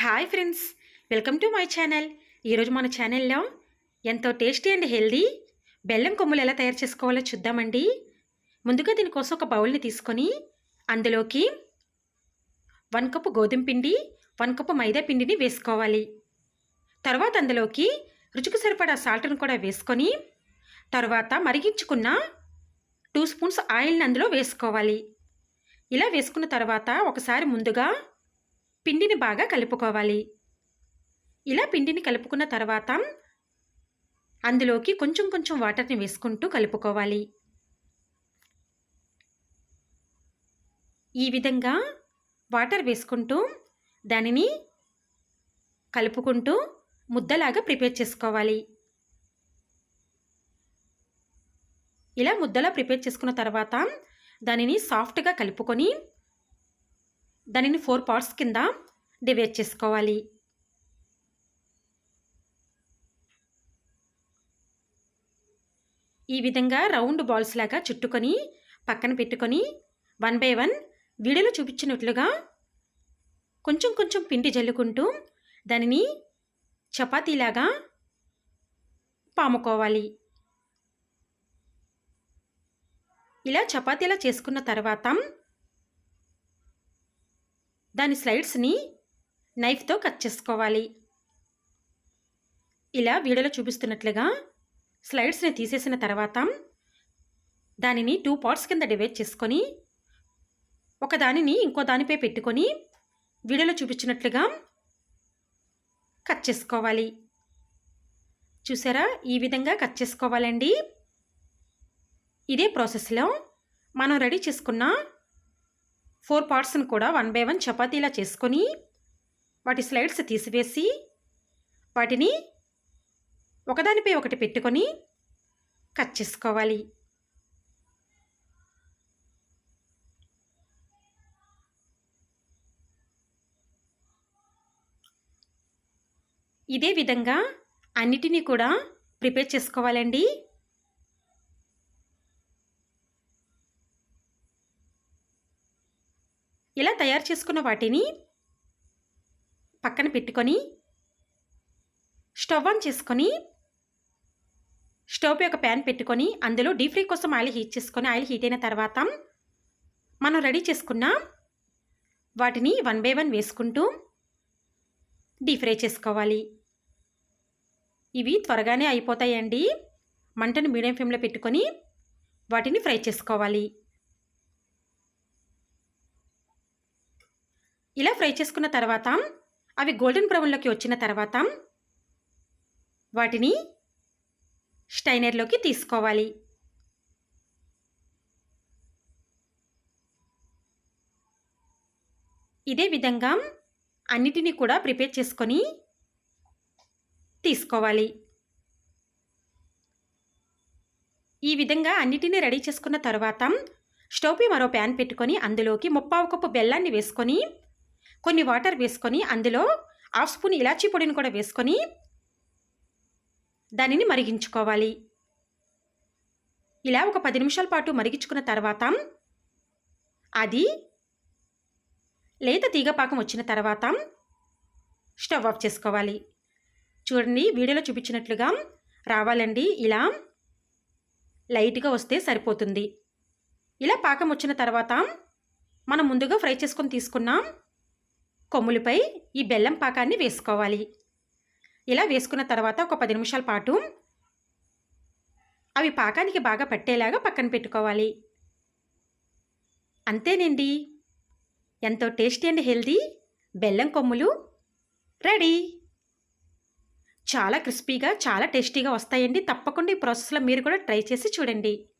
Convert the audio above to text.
Hi friends welcome to my channel. ఈరోజు మన ఛానల్లో ఎంతో టేస్టీ అండ్ హెల్దీ బెల్లం కొమ్ములు ఎలా తయారు చేసుకోవాలో చూద్దామండి. ముందుగా దీనికోసం ఒక బౌల్ని తీసుకొని అందులోకి వన్ కప్పు గోధుమ పిండి వన్ కప్పు మైదా పిండిని వేసుకోవాలి. తర్వాత అందులోకి రుచికి సరిపడా సాల్ట్ను కూడా వేసుకొని తర్వాత మరిగించుకున్న టూ స్పూన్స్ ఆయిల్ని అందులో వేసుకోవాలి. ఇలా వేసుకున్న తర్వాత ఒకసారి ముందుగా పిండిని బాగా కలుపుకోవాలి. ఇలా పిండిని కలుపుకున్న తర్వాత అందులోకి కొంచెం కొంచెం వాటర్ని వేసుకుంటూ కలుపుకోవాలి. ఈ విధంగా వాటర్ వేసుకుంటూ దానిని కలుపుకుంటూ ముద్దలాగా ప్రిపేర్ చేసుకోవాలి. ఇలా ముద్దలా ప్రిపేర్ చేసుకున్న తర్వాత దానిని సాఫ్ట్గా కలుపుకొని దానిని ఫోర్ పార్ట్స్ కింద డివైడ్ చేసుకోవాలి. ఈ విధంగా రౌండ్ బాల్స్ లాగా చుట్టుకొని పక్కన పెట్టుకొని వన్ బై వన్ వీడియోలో చూపించినట్లుగా కొంచెం కొంచెం పిండి జల్లుకుంటూ దానిని చపాతీలాగా పాముకోవాలి. ఇలా చపాతీలా చేసుకున్న తర్వాత దాని స్లైడ్స్ని నైఫ్తో కట్ చేసుకోవాలి. ఇలా వీడియోలో చూపిస్తున్నట్లుగా స్లైడ్స్ని తీసేసిన తర్వాత దానిని టూ పార్ట్స్ కింద డివైడ్ చేసుకొని ఒక దానిని ఇంకో దానిపై పెట్టుకొని వీడియోలో చూపించినట్లుగా కట్ చేసుకోవాలి. చూసారా? ఈ విధంగా కట్ చేసుకోవాలండి. ఇదే ప్రాసెస్లో మనం రెడీ చేసుకున్న ఫోర్ పార్ట్స్ని కూడా వన్ బై వన్ చపాతీలా చేసుకొని వాటి స్లైడ్స్ తీసివేసి వాటిని ఒకదానిపై ఒకటి పెట్టుకొని కట్ చేసుకోవాలి. ఇదే విధంగా అన్నిటినీ కూడా ప్రిపేర్ చేసుకోవాలండి. ఇలా తయారు చేసుకున్న వాటిని పక్కన పెట్టుకొని స్టవ్ ఆన్ చేసుకొని స్టవ్ ఒక ప్యాన్ పెట్టుకొని అందులో డీప్ ఫ్రై కోసం ఆయిల్ హీట్ చేసుకొని ఆయిల్ హీట్ అయిన తర్వాత మనం రెడీ చేసుకున్న వాటిని వన్ బై వన్ వేసుకుంటూ డీప్ ఫ్రై చేసుకోవాలి. ఇవి త్వరగానే అయిపోతాయండి. మంటను మీడియం ఫ్లేమ్లో పెట్టుకొని వాటిని ఫ్రై చేసుకోవాలి. ఇలా ఫ్రై చేసుకున్న తర్వాత అవి గోల్డెన్ బ్రౌన్లోకి వచ్చిన తర్వాత వాటిని స్టైనర్లోకి తీసుకోవాలి. ఇదే విధంగా అన్నిటినీ కూడా ప్రిపేర్ చేసుకొని తీసుకోవాలి. ఈ విధంగా అన్నిటినీ రెడీ చేసుకున్న తర్వాత స్టవ్పి మరో ప్యాన్ పెట్టుకొని అందులోకి ముప్పావు కప్పు బెల్లాన్ని వేసుకొని కొన్ని వాటర్ వేసుకొని అందులో హాఫ్ స్పూన్ ఇలాచీ పొడిని కూడా వేసుకొని దానిని మరిగించుకోవాలి. ఇలా ఒక పది నిమిషాల పాటు మరిగించుకున్న తర్వాత అది లేత తీగపాకం వచ్చిన తర్వాత స్టవ్ ఆఫ్ చేసుకోవాలి. చూడండి వీడియోలో చూపించినట్లుగా రావాలండి. ఇలా లైట్గా వస్తే సరిపోతుంది. ఇలా పాకం వచ్చిన తర్వాత మనం ముందుగా ఫ్రై చేసుకొని తీసుకున్నాం కొమ్ములపై ఈ బెల్లం పాకాన్ని వేసుకోవాలి. ఇలా వేసుకున్న తర్వాత ఒక పది నిమిషాల పాటు అవి పాకానికి బాగా పట్టేలాగా పక్కన పెట్టుకోవాలి. అంతేనండి. ఎంతో టేస్టీ అండ్ హెల్దీ బెల్లం కొమ్ములు రెడీ. చాలా క్రిస్పీగా చాలా టేస్టీగా వస్తాయండి. తప్పకుండా ఈ ప్రాసెస్లో మీరు కూడా ట్రై చేసి చూడండి.